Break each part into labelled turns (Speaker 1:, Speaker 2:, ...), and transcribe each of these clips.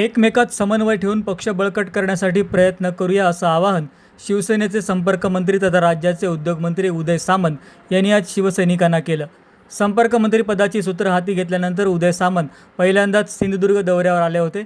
Speaker 1: एकमेकात समन्वय ठेवून पक्ष बळकट करण्यासाठी प्रयत्न करूया असं आवाहन शिवसेनेचे संपर्कमंत्री तथा राज्याचे उद्योगमंत्री उदय सामंत यांनी आज शिवसैनिकांना केलं. संपर्कमंत्री पदाची सूत्र हाती घेतल्यानंतर उदय सामंत पहिल्यांदाच सिंधुदुर्ग दौऱ्यावर आले होते.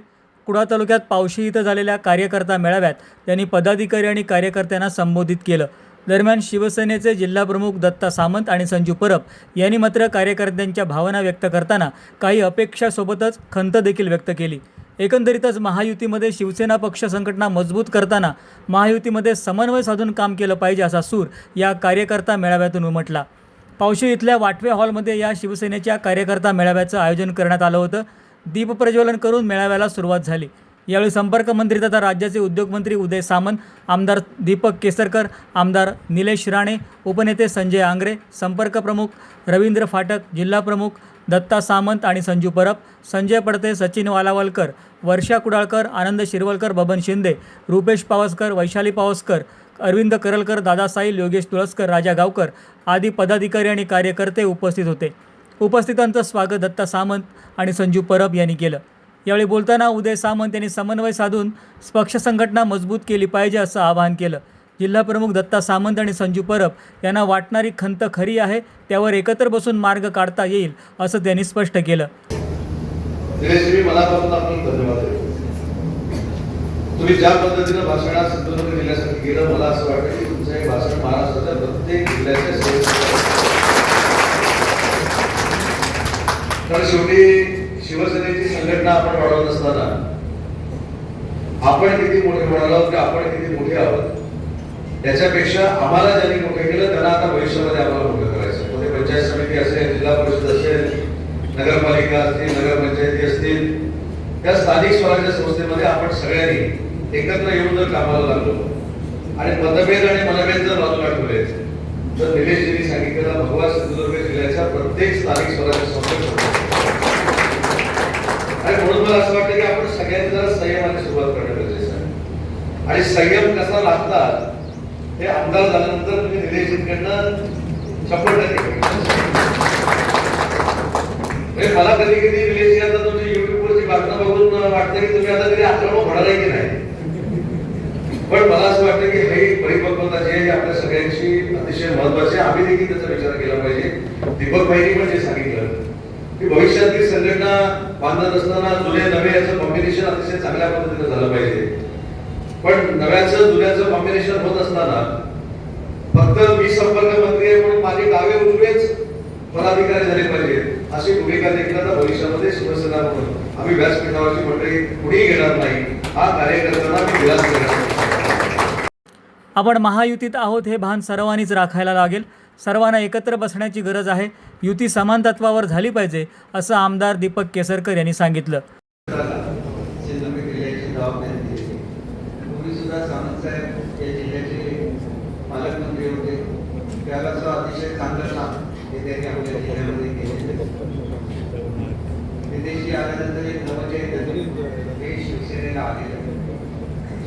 Speaker 1: कुडा तालुक्यात पावशी इथं झालेल्या कार्यकर्ता मेळाव्यात त्यांनी पदाधिकारी आणि कार्यकर्त्यांना संबोधित केलं. दरम्यान शिवसेनेचे जिल्हाप्रमुख दत्ता सामंत आणि संजू परब यांनी मात्र कार्यकर्त्यांच्या भावना व्यक्त करताना काही अपेक्षासोबतच खंत देखील व्यक्त केली. एकंदरीतच महायुतीमध्ये शिवसेना पक्ष संघटना मजबूत करताना महायुतीमध्ये समन्वय साधून काम केलं पाहिजे असा सूर या कार्यकर्ता मेळाव्यातून उमटला. पावशी इथल्या वाटवे हॉलमध्ये या शिवसेनेच्या कार्यकर्ता मेळाव्याचं आयोजन करण्यात आलं होतं. दीपप्रज्वलन करून मेळाव्याला सुरुवात झाली. यावेळी संपर्कमंत्री तथा राज्याचे उद्योगमंत्री उदय सामंत आमदार दीपक केसरकर आमदार निलेश राणे उपनेते संजय आंग्रे संपर्क प्रमुख रवींद्र फाटक जिल्हाप्रमुख दत्ता सामंत आणि संजू परब संजय पडते सचिन वालावलकर वर्षा कुडाळकर आनंद शिरवलकर बबन शिंदे रुपेश पावसकर वैशाली पावसकर अरविंद करलकर दादा साईल योगेश तुळसकर राजा गावकर आदी पदाधिकारी आणि कार्यकर्ते उपस्थित होते. उपस्थितांचं स्वागत दत्ता सामंत आणि संजू परब यांनी केलं. यावेळी बोलताना उदय सामंत यांनी समन्वय साधून पक्ष संघटना मजबूत केली पाहिजे असं आवाहन केलं. जिल्हाप्रमुख दत्ता सामंत आणि संजू परब यांना वाटणारी खंत खरी आहे त्यावर एकत्र बसून मार्ग काढता येईल असं त्यांनी स्पष्ट केलं.
Speaker 2: तुम्ही ज्या पद्धतीनं भाषणात सिंधुदुर्ग जिल्ह्यासाठी गेलं मला असं वाटतं की तुमचं हे भाषण महाराष्ट्राच्या प्रत्येक जिल्ह्याच्या कारण शेवटी शिवसेनेची संघटना आपण वाढवत असताना आपण किती मोठे म्हणालो की आपण किती मोठे आहोत? त्याच्यापेक्षा आम्हाला ज्यांनी मोठे केलं त्यांना आता भविष्यामध्ये आम्हाला मोठं करायचं मग ते पंचायत समिती असेल जिल्हा परिषद असेल नगरपालिका असतील नगरपंचायती असतील त्या स्थानिक स्वराज्य संस्थेमध्ये आपण सगळ्यांनी एकत्र येऊन जर कामाला लागलो आणि मतभेद आणि मनभेद जर बाजूला ठेवले तर निलेशजींनी सांगितलेला भगवा सिंधुदुर्ग जिल्ह्याच्या प्रत्येक स्थानिक स्वराज्य संस्था मला असं वाटतं की आपण सगळ्यांनी जरा संयमाने सुरुवात करणं गरजेचं आहे. आणि संयम कसा लागतात हे आमदार झाल्यानंतर तुम्ही निलेशजींकडनं शंभर टक्के म्हणजे मला कधी कधी निलेशजी आता तुमची युट्यूबवरची बातम्या बघून वाटतं की तुम्ही आता कधी आक्रमक होणार आहे की नाही. पण मला असं वाटतं की हे परिपक्वता जी आहे आपल्या सगळ्यांची अतिशय महत्वाची आहे. आम्ही देखील त्याचा विचार केला पाहिजे. दीपक भाईनी पण जे सांगितलं की भविष्यातील संघटना बांधत असताना जुने नवे याचं कॉम्बिनेशन अतिशय चांगल्या पद्धतीने झालं पाहिजे. पण नव्याचं जुन्याचं कॉम्बिनेशन होत असताना फक्त मी संपर्क मंत्री आहे म्हणून माझे डावे उजवेच पदाधिकारी झाले पाहिजे अशी भूमिका देखील आता भविष्यामध्ये शिवसेना म्हणून. आम्ही व्यासपीठावरची मंडळी कुणीही घेणार नाही. हा कार्यकर्त्यांना मी विलास करणार
Speaker 1: आपण महायुतीत आहोत हे भान सर्वांनीच राखायला लागेल. सर्वांना एकत्र बसण्याची गरज आहे. युती समान तत्वावर झाली पाहिजे असं आमदार दीपक केसरकर यांनी सांगितलं.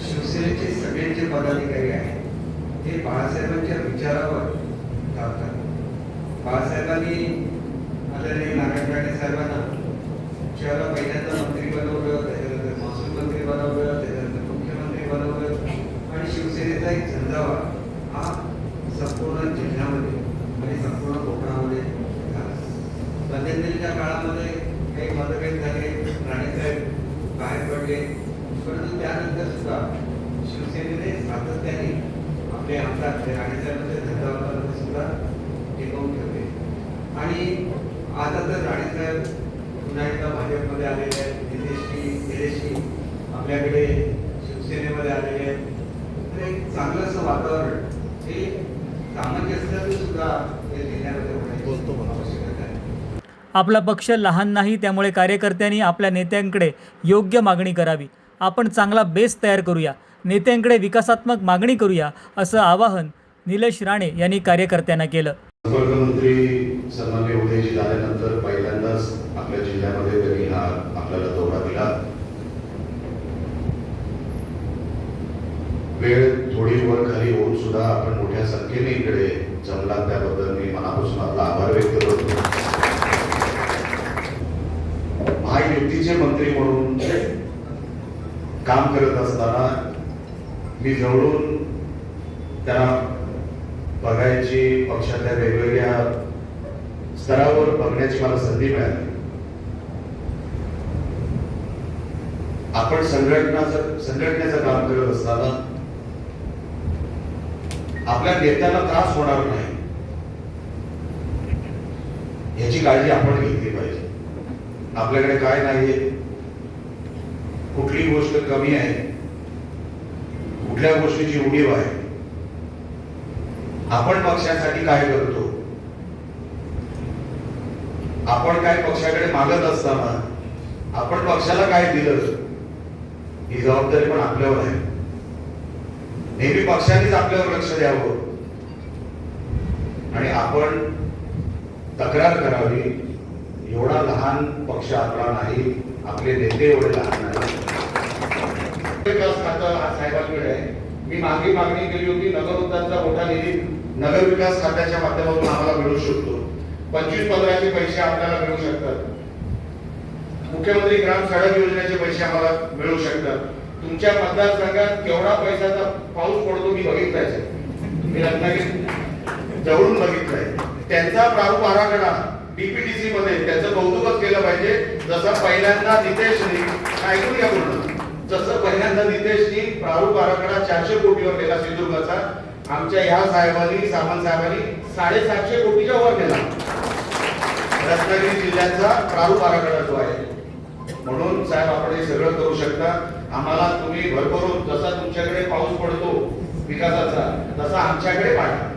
Speaker 3: शिवसेनेचे सगळे जे पदाधिकारी आहेत. ते बाळासाहेबांच्या विचारावर चालतात बाळासाहेबांनी आदरणीय नारायण राणे साहेबांना ज्याला पहिल्यांदा मंत्री बनवलं त्याच्यानंतर महसूल मंत्री बनवलं त्याच्यानंतर मुख्यमंत्री बनवलं आणि शिवसेनेचा एक झंझावा हा संपूर्ण जिल्ह्यामध्ये आणि संपूर्ण कोकणामध्ये झाला. मध्यंतरीच्या काळामध्ये काही मतभेद झाले राणेसाहेब बाहेर पडले परंतु त्यानंतर सुद्धा शिवसेनेने सातत्याने आपले आमदार राणे राणेसाहेबांच्या झंझावाला सुद्धा टिकवून ठेवले आणि आता तर राणेसाहेब पुन्हा एकदा भाजपमध्ये आलेले आहेत. निलेशजी निलेशजी आपल्याकडे शिवसेनेमध्ये आलेले आहेत. तर एक चांगलं असं वातावरण हे सामंजस्याने सुद्धा या जिल्ह्यामध्ये होण्याची आवश्यकता आहे.
Speaker 1: आपला पक्ष लहान नाही त्यामुळे कार्यकर्त्यांनी आपल्या नेत्यांकडे योग्य मागणी करावी. आपण चांगला बेस तयार करूया नेत्यांकडे विकासात्मक मागणी करूया असं आवाहन निलेश राणे यांनी कार्यकर्त्यांना केलं.
Speaker 2: संपर्कमंत्री सन्मान्य उदयजी झाल्यानंतर पहिल्यांदाच आपल्या जिल्ह्यामध्ये त्यांनी हा आपल्याला दौरा दिला. वेळ थोडी वर खाली होऊन सुद्धा आपण मोठ्या संख्येने इकडे जमला त्याबद्दल मी मनापासून आपला आभार व्यक्त करतो. महायुतीचे मंत्री म्हणून
Speaker 4: काम करत असताना मी जवळून त्यांना बघायची पक्षातल्या वेगवेगळ्या स्तरावर बघण्याची मला संधी मिळाली. आपण संघटनाचं संघटनेचं काम करत असताना आपल्या नेत्यांना त्रास होणार नाही. याची काळजी आपण घेतली पाहिजे. आपल्याकडे काय नाहीये. कुठली गोष्ट कमी आहे. कुठल्या गोष्टीची उणीव आहे. आपण पक्षासाठी काय करतो? आपण काय पक्षाकडे मागत असताना आपण पक्षाला काय दिलं? ही जबाबदारी पण आपल्यावर आहे. नेहमी पक्षानेच आपल्यावर लक्ष द्यावं. आणि आपण तक्रार करावी एवढा लहान पक्ष आपला नाही आपले नेते एवढे लहान नाही
Speaker 5: विकास खातं हा साहेबांकडे आहे. मी मागे मागणी केली होती नगर उद्यानचा मोठा निधी नगर विकास खात्याच्या माध्यमातून आम्हाला मिळू शकतो. पंचवीस पंधराचे पैसे आपल्याला मिळू शकतात. मुख्यमंत्री ग्राम सडक योजनेचे पैसे आम्हाला मिळू शकतात. तुमच्या मतदारसंघात केवढा पैशाचा पाऊस पडतो मी बघितलाय मी रत्नागिरी जवळून बघितलाय. त्यांचा प्रारूप आराखडा डीपीटीसी मध्ये त्याचं कौतुकच केलं पाहिजे. जसं पहिल्यांदा नितेशनी ऐकून घ्या पूर्ण जसं पहिल्यांदा नितेशनी प्रारूप आराखडा चारशे कोटीवर केला सिंधुदुर्गाचा आमच्या ह्या साहेबांनी सामंत साहेबांनी साडेसातशे कोटीच्या वर गेला रत्नागिरी जिल्ह्याचा प्रारूप आराखडा जो आहे म्हणून साहेब आपण हे सगळं करू शकता. आम्हाला तुम्ही भरभरून जसा तुमच्याकडे पाऊस पडतो विकासाचा तसा आमच्याकडे पाठवा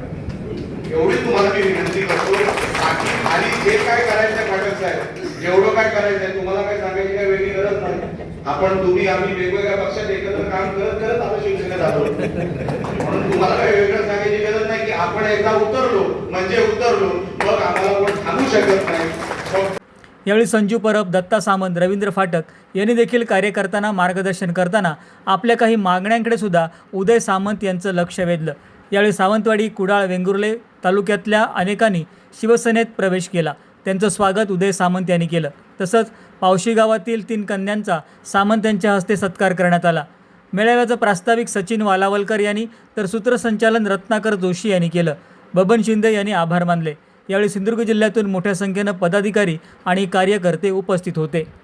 Speaker 5: एवढी तुम्हाला मी विनंती करतो. बाकी खाली जे काय करायचं पाठक साहेब जेवढं काय करायचंय तुम्हाला काय सांगायची काय वेगळी गरज नाही. आपण तुम्ही आम्ही वेगवेगळ्या पक्षात एकत्र काम करत करत आलो शिवसेनेत आलो म्हणून तुम्हाला काही वेगळं सांगायची गरज नाही की आपण एकदा उतरलो म्हणजे उतरलो मग आम्हाला कोण थांबू शकत नाही.
Speaker 1: यावेळी संजू परब दत्ता सामंत रवींद्र फाटक यांनी देखील कार्यकर्त्यांना मार्गदर्शन करताना आपल्या काही मागण्यांकडे सुद्धा उदय सामंत यांचं लक्ष वेधलं. यावेळी सावंतवाडी कुडाळ वेंगुर्ले तालुक्यातल्या अनेकांनी शिवसेनेत प्रवेश केला. त्यांचं स्वागत उदय सामंत यांनी केलं. तसंच पावशी गावातील तीन कन्यांचा सामंत यांच्या हस्ते सत्कार करण्यात आला. मेळाव्याचं प्रास्ताविक सचिन वालावलकर यांनी तर सूत्रसंचालन रत्नाकर जोशी यांनी केलं. बबन शिंदे यांनी आभार मानले. यावेळी सिंधुदुर्ग जिल्ह्यातून मोठ्या संख्येनं पदाधिकारी आणि कार्यकर्ते उपस्थित होते.